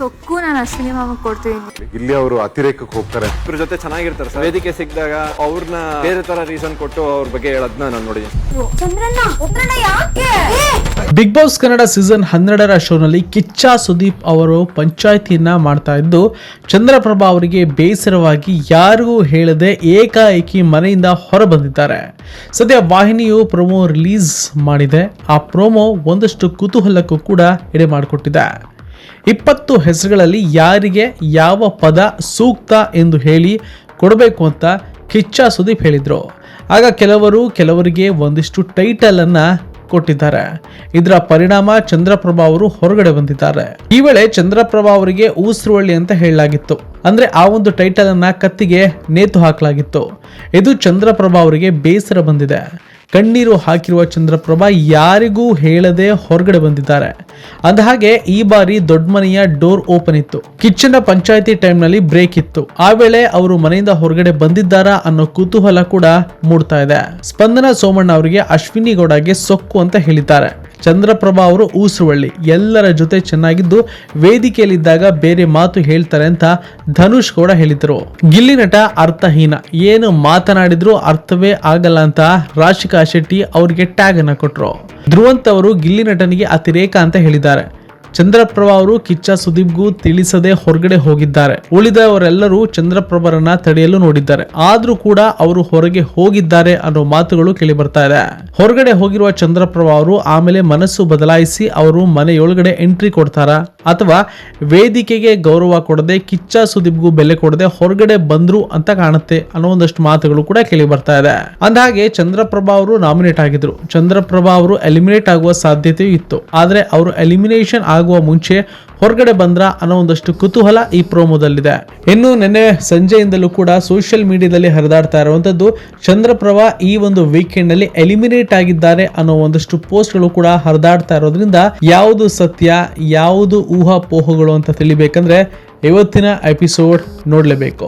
ಸೊಕ್ಕು ನಾನು ಅಶ್ವಿನಿ ಮಾಮ ಕೊಡ್ತೀನಿ. ಇಲ್ಲಿ ಅವರು ಅತಿರೇಕಕ್ಕೆ ಹೋಗ್ತಾರೆ. ಇವ್ರ ಜೊತೆ ಚೆನ್ನಾಗಿರ್ತಾರೆ ಸರ್. ವೇದಿಕೆ ಸಿಕ್ಕಿದಾಗ ಅವ್ರನ್ನ ಬೇರೆ ತರ ರೀಸನ್ ಕೊಟ್ಟು ಅವ್ರ ಬಗ್ಗೆ ಹೇಳೋದನ್ನ ನಾನು ನೋಡಿದ್ದೀನಿ. ಚಂದ್ರಣ್ಣ ಉತ್ತರಣ್ಣ ಯಾಕೆ? ಬಿಗ್ ಬಾಸ್ ಕನ್ನಡ ಸೀಸನ್ ಹನ್ನೆರಡರ ಶೋನಲ್ಲಿ ಕಿಚ್ಚ ಸುದೀಪ್ ಅವರು ಪಂಚಾಯತಿಯನ್ನ ಮಾಡ್ತಾ ಇದ್ದು ಚಂದ್ರಪ್ರಭಾ ಅವರಿಗೆ ಬೇಸರವಾಗಿ ಯಾರಿಗೂ ಹೇಳದೆ ಏಕಾಏಕಿ ಮನೆಯಿಂದ ಹೊರ ಬಂದಿದ್ದಾರೆ. ಸದ್ಯ ವಾಹಿನಿಯು ಪ್ರೊಮೋ ರಿಲೀಸ್ ಮಾಡಿದೆ. ಆ ಪ್ರೊಮೋ ಒಂದಷ್ಟು ಕುತೂಹಲಕ್ಕೂ ಕೂಡ ಎಡೆ ಮಾಡಿಕೊಟ್ಟಿದೆ. ಇಪ್ಪತ್ತು ಹೆಸರುಗಳಲ್ಲಿ ಯಾರಿಗೆ ಯಾವ ಪದ ಸೂಕ್ತ ಎಂದು ಹೇಳಿ ಕೊಡಬೇಕು ಅಂತ ಕಿಚ್ಚ ಸುದೀಪ್ ಹೇಳಿದರು. ಆಗ ಕೆಲವರು ಕೆಲವರಿಗೆ ಒಂದಿಷ್ಟು ಟೈಟಲನ್ನು ಕೊಟ್ಟಿದ್ದಾರೆ. ಇದರ ಪರಿಣಾಮ ಚಂದ್ರಪ್ರಭಾ ಅವರು ಹೊರಗಡೆ ಬಂದಿದ್ದಾರೆ. ಈ ವೇಳೆ ಚಂದ್ರಪ್ರಭಾ ಅವರಿಗೆ ಊಸುರುವಳ್ಳಿ ಅಂತ ಹೇಳಲಾಗಿತ್ತು. ಅಂದ್ರೆ ಆ ಒಂದು ಟೈಟಲ್ ಅನ್ನ ಕತ್ತಿಗೆ ನೇತು ಹಾಕಲಾಗಿತ್ತು. ಇದು ಚಂದ್ರಪ್ರಭಾ ಅವರಿಗೆ ಬೇಸರ ಬಂದಿದೆ. ಕಣ್ಣೀರು ಹಾಕಿರುವ ಚಂದ್ರಪ್ರಭಾ ಯಾರಿಗೂ ಹೇಳದೆ ಹೊರಗಡೆ ಬಂದಿದ್ದಾರೆ. ಅಂದಹಾಗೆ, ಈ ಬಾರಿ ದೊಡ್ಡ ಮನೆಯ ಡೋರ್ ಓಪನ್ ಇತ್ತು. ಕಿಚ್ಚನ ಪಂಚಾಯತಿ ಟೈಮ್ನಲ್ಲಿ ಬ್ರೇಕ್ ಇತ್ತು. ಆ ವೇಳೆ ಅವರು ಮನೆಯಿಂದ ಹೊರಗಡೆ ಬಂದಿದ್ದಾರಾ ಅನ್ನೋ ಕುತೂಹಲ ಕೂಡ ಮೂಡ್ತಾ ಇದೆ. ಸ್ಪಂದನ ಸೋಮಣ್ಣ ಅವರಿಗೆ ಅಶ್ವಿನಿ ಗೌಡಗೆ ಸೊಕ್ಕು ಅಂತ ಹೇಳಿದ್ದಾರೆ. ಚಂದ್ರಪ್ರಭಾ ಅವರು ಊಸುವಳ್ಳಿ. ಎಲ್ಲರ ಜೊತೆ ಚೆನ್ನಾಗಿದ್ದು ವೇದಿಕೆಯಲ್ಲಿದ್ದಾಗ ಬೇರೆ ಮಾತು ಹೇಳ್ತಾರೆ ಅಂತ ಧನುಷ್ ಕೂಡ ಹೇಳಿದ್ರು. ಗಿಲ್ಲಿ ನಟ ಅರ್ಥಹೀನ. ಏನು ಮಾತನಾಡಿದ್ರು ಅರ್ಥವೇ ಆಗಲ್ಲ ಅಂತ ರಾಶಿಕಾ ಶೆಟ್ಟಿ ಅವರಿಗೆ ಟ್ಯಾಗ್ ಅನ್ನ ಕೊಟ್ರು. ಧ್ರುವಂತ್ ಅವರು ಗಿಲ್ಲಿ ನಟನಿಗೆ ಅತಿರೇಕ ಅಂತ ಹೇಳಿದ್ದಾರೆ. ಚಂದ್ರಪ್ರಭಾ ಅವರು ಕಿಚ್ಚ ಸುದೀಪ್ಗೂ ತಿಳಿಸದೆ ಹೊರಗಡೆ ಹೋಗಿದ್ದಾರೆ. ಉಳಿದವರೆಲ್ಲರೂ ಚಂದ್ರಪ್ರಭರನ್ನ ತಡೆಯಲು ನೋಡಿದ್ದಾರೆ. ಆದ್ರೂ ಕೂಡ ಅವರು ಹೊರಗೆ ಹೋಗಿದ್ದಾರೆ ಅನ್ನೋ ಮಾತುಗಳು ಕೇಳಿ ಬರ್ತಾ ಇದೆ. ಹೊರಗಡೆ ಹೋಗಿರುವ ಚಂದ್ರಪ್ರಭಾ ಅವರು ಆಮೇಲೆ ಮನಸ್ಸು ಬದಲಾಯಿಸಿ ಅವರು ಮನೆಯೊಳಗಡೆ ಎಂಟ್ರಿ ಕೊಡ್ತಾರಾ? ಅಥವಾ ವೇದಿಕೆಗೆ ಗೌರವ ಕೊಡದೆ ಕಿಚ್ಚ ಸುದೀಪ್ಗೂ ಬೆಲೆ ಕೊಡದೆ ಹೊರಗಡೆ ಬಂದ್ರು ಅಂತ ಕಾಣುತ್ತೆ ಅನ್ನೋ ಒಂದಷ್ಟು ಮಾತುಗಳು ಕೂಡ ಕೇಳಿ ಬರ್ತಾ ಇದೆ. ಅಂದಹಾಗೆ ಚಂದ್ರಪ್ರಭಾ ಅವರು ನಾಮಿನೇಟ್ ಆಗಿದ್ರು. ಚಂದ್ರಪ್ರಭಾ ಅವರು ಎಲಿಮಿನೇಟ್ ಆಗುವ ಸಾಧ್ಯತೆಯೂ ಇತ್ತು. ಆದ್ರೆ ಅವರು ಎಲಿಮಿನೇಷನ್ ಆಗುವ ಮುಂಚೆ ಹೊರಗಡೆ ಬಂದ್ರ ಅನ್ನೋ ಒಂದಷ್ಟು ಕುತೂಹಲ ಈ ಪ್ರೋಮೋದಲ್ಲಿದೆ. ಇನ್ನು ನಿನ್ನೆ ಸಂಜೆಯಿಂದಲೂ ಕೂಡ ಸೋಷಿಯಲ್ ಮೀಡಿಯಾದಲ್ಲಿ ಹರಿದಾಡ್ತಾ ಇರುವಂತದ್ದು, ಚಂದ್ರಪ್ರಭಾ ಈ ಒಂದು ವೀಕೆಂಡ್ನಲ್ಲಿ ಎಲಿಮಿನೇಟ್ ಆಗಿದ್ದಾರೆ ಅನ್ನೋ ಒಂದಷ್ಟು ಪೋಸ್ಟ್ಗಳು ಕೂಡ ಹರಿದಾಡ್ತಾ ಇರೋದ್ರಿಂದ ಯಾವುದು ಸತ್ಯ, ಯಾವುದು ಊಹಾಪೋಹಗಳು ಅಂತ ತಿಳಿಬೇಕಂದ್ರೆ ಇವತ್ತಿನ ಎಪಿಸೋಡ್ ನೋಡಲೇಬೇಕು.